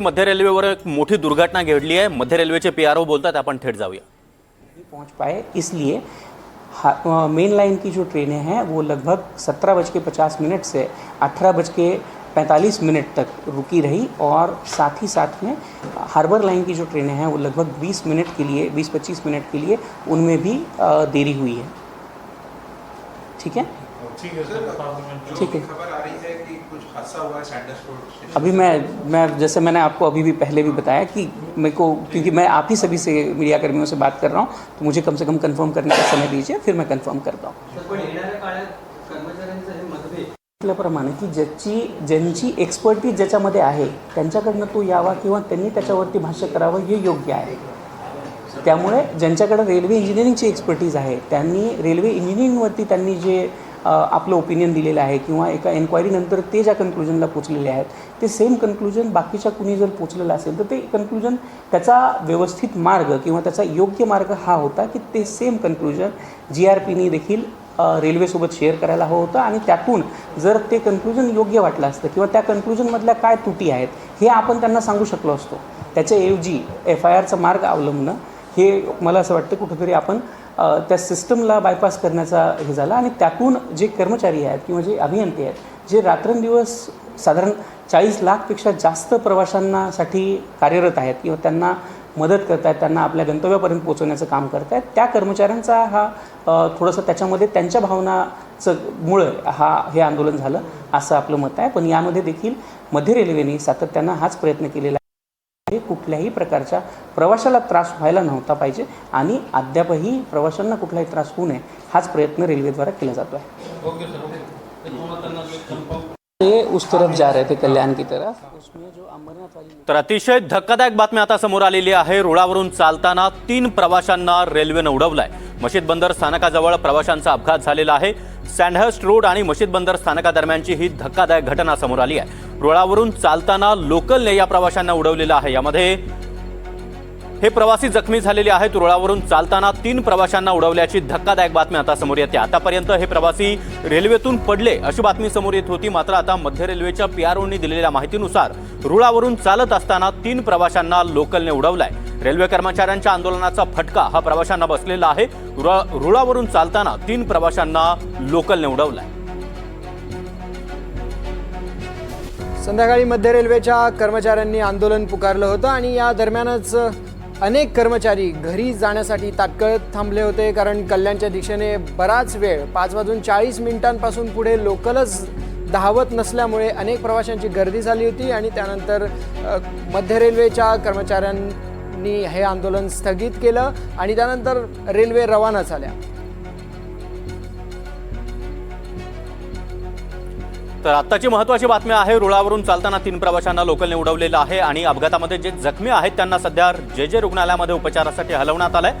मध्य रेल्वेवर एक मोठी दुर्घटना घडली आहे. मध्य रेल्वेचे पी आर ओ बोलतात, आपण थेट जाऊया. नहीं पहुँच पाए, इसलिए मेन लाइन की जो ट्रेनें हैं, वो लगभग सत्रह बज के पचास मिनट से अठारह बज के पैंतालीस मिनट तक रुकी रही और साथ ही साथ में हार्बर लाइन की जो ट्रेनें हैं, वो लगभग 20 मिनट के लिए 20-25 मिनट के लिए उनमें भी देरी हुई है। ठीक है? ठीक है खबर आ रही है कि कुछ हादसा हुआ है सैंडर्स रोड अभी मैं मैं जैसे मैंने आपको अभी भी पहले भी बताया कि मेरे को क्योंकि मैं आप ही सभी से मीडिया कर्मियों से बात कर रहा हूँ तो मुझे कम से कम कंफर्म करने का समय दीजिए फिर मैं कंफर्म करता हूँ। हे? आपल्याप्रमाणे की ज्याची ज्यांची एक्सपर्टीज ज्याच्यामध्ये आहे त्यांच्याकडनं तो यावा किंवा त्यांनी त्याच्यावरती भाष्य करावं हे योग्य आहे. त्यामुळे ज्यांच्याकडे रेल्वे इंजिनिअरिंगची एक्सपर्टीज आहे त्यांनी रेल्वे इंजिनिअरिंगवरती त्यांनी जे आपलं ओपिनियन दिलेलं आहे किंवा एका एन्क्वायरीनंतर ते ज्या कन्क्लुजनला पोचलेले आहेत ते सेम कन्क्लुजन बाकीच्या कुणी जर पोचलेलं असेल तर ते कन्क्लुजन त्याचा व्यवस्थित मार्ग किंवा त्याचा योग्य मार्ग हा होता की ते सेम कन्क्लुजन जी आर पीनी देखील रेल्वेसोबत शेअर करायला हवं होतं आणि त्यातून जर ते कन्क्लुजन योग्य वाटलं असतं किंवा त्या कन्क्लुजनमधल्या काय त्रुटी आहेत हे आपण त्यांना सांगू शकलो असतो. त्याच्याऐवजी एफ आय आरचा मार्ग अवलंबणं हे मला असं वाटतं कुठंतरी आपण त्या सिस्टमला बायपास करण्याचा हे झाला. आणि त्यातून जे कर्मचारी आहेत किंवा जे अभियंते आहेत जे रात्रंदिवस साधारण चाळीस लाखपेक्षा जास्त प्रवाशांनासाठी कार्यरत आहेत किंवा त्यांना मदत करत आहेत त्यांना आपल्या गंतव्यापर्यंत पोहोचवण्याचं काम करत आहेत त्या कर्मचाऱ्यांचा हा थोडंसं त्याच्यामध्ये त्यांच्या भावनाचं मुळं हा हे आंदोलन झालं असं आपलं मत आहे. पण यामध्ये देखील मध्य रेल्वेने सातत्यानं हाच प्रयत्न केलेला आहे हे कुठल्याही प्रकारच्या प्रवाशाला त्रास व्हायला नव्हता पाहिजे आणि अद्यापही प्रवाशांना कुठलाही त्रास होऊ नये हाच प्रयत्न रेल्वेद्वारा केला जातो आहे ते उस तरफ जा रहे थे कल्याण की तरफ. उसमें जो अमरनाथ वाली तर अतिशय धक्कादायक बातमी आता समोर आलेली आहे. रुळावरून चालताना तीन प्रवाशांना रेल्वेनं उडवलाय. मशीद बंदर स्थानकाजवळ प्रवाशांचा अपघात झालेला आहे. सँडहर्स्ट रोड आणि मशीद बंदर स्थानकादरम्यानची ही धक्कादायक घटना समोर आली आहे. रुळावरून चालताना लोकलने या प्रवाशांना उडवलेलं आहे. यामध्ये हे प्रवासी जखमी झालेले आहेत. रुळावरून चालताना तीन प्रवाशांना उडवल्याची धक्कादायक बातमी आता समोर येते. आतापर्यंत हे प्रवासी रेल्वेतून पडले अशी बातमी समोर येत होती. मात्र आता मध्य रेल्वेच्या पीआरओनी दिलेल्या माहितीनुसार रुळावरून चालत असताना तीन प्रवाशांना लोकलने उडवलाय. रेल्वे कर्मचाऱ्यांच्या आंदोलनाचा फटका हा प्रवाशांना बसलेला आहे. रुळावरून चालताना तीन प्रवाशांना लोकलने उडवलाय. संध्याकाळी मध्य रेल्वेच्या कर्मचाऱ्यांनी आंदोलन पुकारलं होतं आणि या दरम्यानच अनेक कर्मचारी घरी जाण्यासाठी तात्काळ थांबले होते कारण कल्याणच्या दिशेने बराच वेळ पाच वाजून चाळीस मिनिटांपासून पुढे लोकलच धावत नसल्यामुळे अनेक प्रवाशांची गर्दी झाली होती आणि त्यानंतर मध्य रेल्वेच्या कर्मचाऱ्यांनी हे आंदोलन स्थगित केलं आणि त्यानंतर रेल्वे रवाना झाल्या. तर आत्ताची महत्त्वाची बातमी आहे रुळावरून चालताना तीन प्रवाशांना लोकलने उडवलेलं आहे आणि अपघातामध्ये जे जखमी आहेत त्यांना सध्या जे जे रुग्णालयामध्ये उपचारासाठी हलवण्यात आलंय.